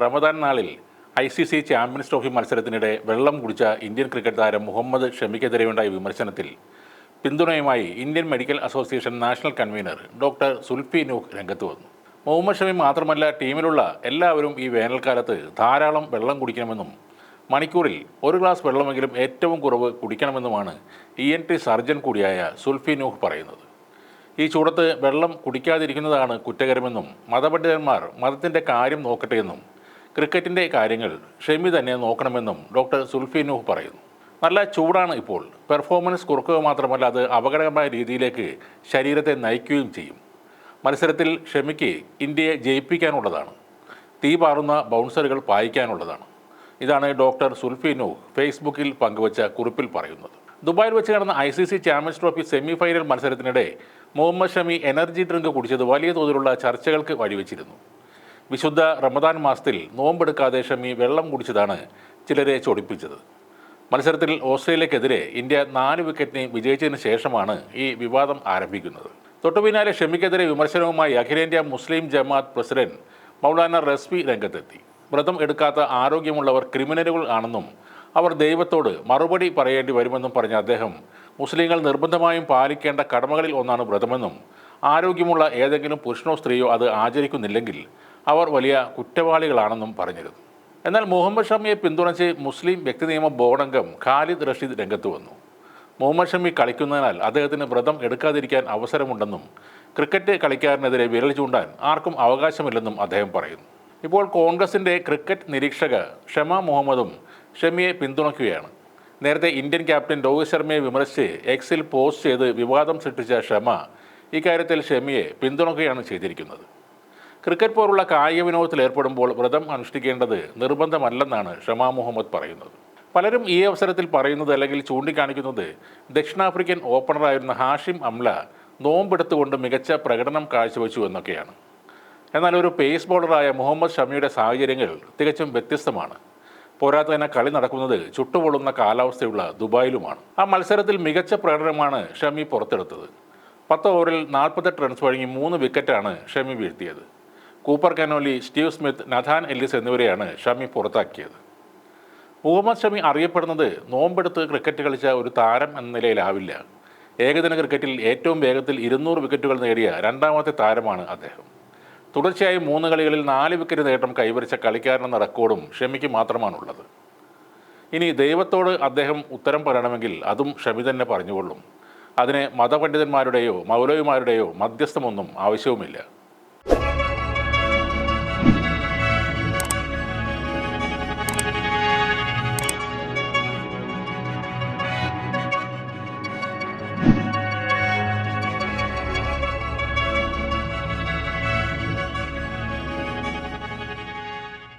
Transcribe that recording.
റമദാൻ നാളിൽ I C C Champions Trophy മത്സരത്തിനിടെ വെള്ളം കുടിച്ച ഇന്ത്യൻ ക്രിക്കറ്റ് താരം മുഹമ്മദ് ഷമിക്കെതിരെയുണ്ടായ വിമർശനത്തിൽ പിന്തുണയുമായി Indian Medical Association national convener doctor Sulphi Nooh രംഗത്ത് വന്നു. മുഹമ്മദ് ഷമി മാത്രമല്ല ടീമിലുള്ള എല്ലാവരും ഈ വേനൽക്കാലത്ത് ധാരാളം വെള്ളം കുടിക്കണമെന്നും മണിക്കൂറിൽ ഒരു ഗ്ലാസ് വെള്ളമെങ്കിലും ഏറ്റവും കുറവ് കുടിക്കണമെന്നുമാണ് ഇ എൻ ടി സർജൻ കൂടിയായ സുൽഫി നൂഹ് പറയുന്നത്. ഈ ചൂടത്ത് വെള്ളം കുടിക്കാതിരിക്കുന്നതാണ് കുറ്റകരമെന്നും മതപണ്ഡിതന്മാർ മതത്തിന്റെ കാര്യം നോക്കട്ടെയെന്നും ക്രിക്കറ്റിന്റെ കാര്യങ്ങൾ ഷെമി തന്നെ നോക്കണമെന്നും ഡോക്ടർ സുൽഫി നൂഹ് പറയുന്നു. നല്ല ചൂടാണ് ഇപ്പോൾ. പെർഫോമൻസ് കുറക്കുക മാത്രമല്ല അത് അപകടകരമായ രീതിയിലേക്ക് ശരീരത്തെ നയിക്കുകയും ചെയ്യും. മത്സരത്തിൽ ഷെമിക്ക് ഇന്ത്യയെ ജയിപ്പിക്കാനുള്ളതാണ്. തീ പാറുന്ന ബൗൺസറുകൾ പായിക്കാനുള്ളതാണ്. ഇതാണ് ഡോക്ടർ സുൽഫി നൂഹ് ഫേസ്ബുക്കിൽ പങ്കുവച്ച കുറിപ്പിൽ പറയുന്നത്. ദുബായിൽ വെച്ച് നടന്ന I C C Champions Trophy semi final മത്സരത്തിനിടെ മുഹമ്മദ് ഷമി എനർജി ഡ്രിങ്ക് കുടിച്ചത് വലിയ തോതിലുള്ള ചർച്ചകൾക്ക് വഴിവെച്ചിരുന്നു. വിശുദ്ധ റമദാൻ മാസത്തിൽ നോമ്പെടുക്കാതെ ഷമി വെള്ളം കുടിച്ചതാണ് ചിലരെ ചൊടിപ്പിച്ചത്. മത്സരത്തിൽ ഓസ്ട്രേലിയക്കെതിരെ ഇന്ത്യ നാല് വിക്കറ്റിന് വിജയിച്ചതിന് ശേഷമാണ് ഈ വിവാദം ആരംഭിക്കുന്നത്. തൊട്ടുപിന്നാലെ ഷമിക്കെതിരെ വിമർശനവുമായി അഖിലേന്ത്യാ മുസ്ലിം ജമാഅത്ത് പ്രസിഡന്റ് മൗലാന റസ്വി രംഗത്തെത്തി. വ്രതം എടുക്കാത്ത ആരോഗ്യമുള്ളവർ ക്രിമിനലുകൾ ആണെന്നും അവർ ദൈവത്തോട് മറുപടി പറയേണ്ടി വരുമെന്നും പറഞ്ഞ അദ്ദേഹം മുസ്ലിങ്ങൾ നിർബന്ധമായും പാലിക്കേണ്ട കടമകളിൽ ഒന്നാണ് വ്രതമെന്നും ആരോഗ്യമുള്ള ഏതെങ്കിലും പുരുഷനോ സ്ത്രീയോ അത് ആചരിക്കുന്നില്ലെങ്കിൽ അവർ വലിയ കുറ്റവാളികളാണെന്നും പറഞ്ഞിരുന്നു. എന്നാൽ മുഹമ്മദ് ഷമിയെ പിന്തുണച്ച് മുസ്ലിം വ്യക്തി നിയമ ബോർഡംഗം ഖാലിദ് റഷീദ് രംഗത്ത് വന്നു. മുഹമ്മദ് ഷമി കളിക്കുന്നതിനാൽ അദ്ദേഹത്തിന് വ്രതം എടുക്കാതിരിക്കാൻ അവസരമുണ്ടെന്നും ക്രിക്കറ്റ് കളിക്കാരനെതിരെ വിരൽ ചൂണ്ടാൻ ആർക്കും അവകാശമില്ലെന്നും അദ്ദേഹം പറയുന്നു. ഇപ്പോൾ കോൺഗ്രസിന്റെ ക്രിക്കറ്റ് നിരീക്ഷക ഷമ മുഹമ്മദും ഷമിയെ പിന്തുണയ്ക്കുകയാണ്. നേരത്തെ ഇന്ത്യൻ ക്യാപ്റ്റൻ രോഹിത് ശർമ്മയെ വിമർശിച്ച് എക്സിൽ പോസ്റ്റ് ചെയ്ത് വിവാദം സൃഷ്ടിച്ച ഷമ ഇക്കാര്യത്തിൽ ഷമിയെ പിന്തുണയ്ക്കുകയാണ് ചെയ്തിരിക്കുന്നത്. ക്രിക്കറ്റ് പോലുള്ള കായിക വിനോദത്തിൽ ഏർപ്പെടുമ്പോൾ വ്രതം അനുഷ്ഠിക്കേണ്ടത് നിർബന്ധമല്ലെന്നാണ് ഷമാ മുഹമ്മദ് പറയുന്നത്. പലരും ഈ അവസരത്തിൽ പറയുന്നത് അല്ലെങ്കിൽ ചൂണ്ടിക്കാണിക്കുന്നത് ദക്ഷിണാഫ്രിക്കൻ ഓപ്പണറായിരുന്ന ഹാഷിം അംല നോമ്പെടുത്തുകൊണ്ട് മികച്ച പ്രകടനം കാഴ്ചവെച്ചു എന്നൊക്കെയാണ്. എന്നാൽ ഒരു പേസ് ബോളറായ മുഹമ്മദ് ഷമിയുടെ സാഹചര്യങ്ങൾ തികച്ചും വ്യത്യസ്തമാണ്. പോരാത്തതിനെ കളി നടക്കുന്നത് ചുട്ടുപൊള്ളുന്ന കാലാവസ്ഥയുള്ള ദുബായിലുമാണ്. ആ മത്സരത്തിൽ മികച്ച പ്രകടനമാണ് ഷമി പുറത്തെടുത്തത്. പത്ത് ഓവറിൽ നാൽപ്പത്തെട്ട് റൺസ് വഴങ്ങി മൂന്ന് വിക്കറ്റാണ് ഷമി വീഴ്ത്തിയത്. Cooper Connolly Steve Smith Nathan Ellis എന്നിവരെയാണ് ഷമി പുറത്താക്കിയത്. മുഹമ്മദ് ഷമി അറിയപ്പെടുന്നത് നോമ്പെടുത്ത് ക്രിക്കറ്റ് കളിച്ച ഒരു താരം എന്ന നിലയിലാവില്ല. ഏകദിന ക്രിക്കറ്റിൽ ഏറ്റവും വേഗത്തിൽ ഇരുന്നൂറ് വിക്കറ്റുകൾ നേടിയ രണ്ടാമത്തെ താരമാണ് അദ്ദേഹം. തുടർച്ചയായി മൂന്ന് കളികളിൽ നാല് വിക്കറ്റ് നേട്ടം കൈവരിച്ച കളിക്കാരനെന്ന റെക്കോർഡും ഷമിക്ക് മാത്രമാണുള്ളത്. ഇനി ദൈവത്തോട് അദ്ദേഹം ഉത്തരം പറയണമെങ്കിൽ അതും ഷമി തന്നെ പറഞ്ഞുകൊള്ളും. അതിന് മതപണ്ഡിതന്മാരുടെയോ മൗലവിമാരുടെയോ മധ്യസ്ഥമൊന്നും ആവശ്യവുമില്ല.